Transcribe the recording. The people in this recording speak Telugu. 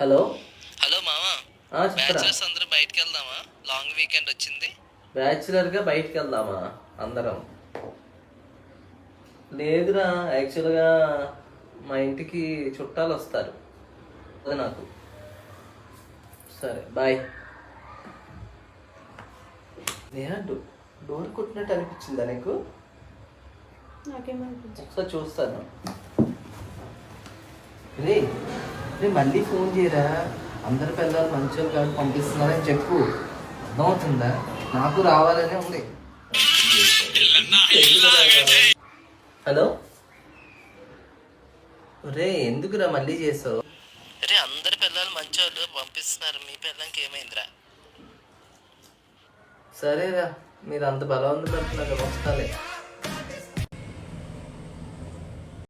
హలో. హలో మామా. ఆ, చెప్పరా. బ్యాచులర్స్ అందరూ బయటికి వెళ్దామా లాంగ్ వీకెండ్ వచ్చింది. బ్యాచులర్గా బయటికి వెళ్దామా అందరం. లేదురా యాక్చువల్గా మా ఇంటికి చుట్టాలు వస్తారు అది నాకు. సరే బాయ్ నేనా? డో డోర్ కొట్టినట్టు అనిపించిందా నీకు? ఒకసారి చూస్తాను. రే రే మళ్ళీ ఫోన్ చేయరా? అందరి పిల్లలు మంచోళ్ళు కాబట్టి పంపిస్తున్నారని చెప్పు. అర్థమవుతుందా? నాకు రావాలనే ఉంది. హలో? రే ఎందుకురా మళ్ళీ చేసావు? అరే అందరి పిల్లలు మంచోళ్ళు పంపిస్తున్నారు. మీ పిల్లలకి ఏమైందిరా? సరేరా మీరు అంత బలవంతం పెడుతున్నారు వస్తాలే.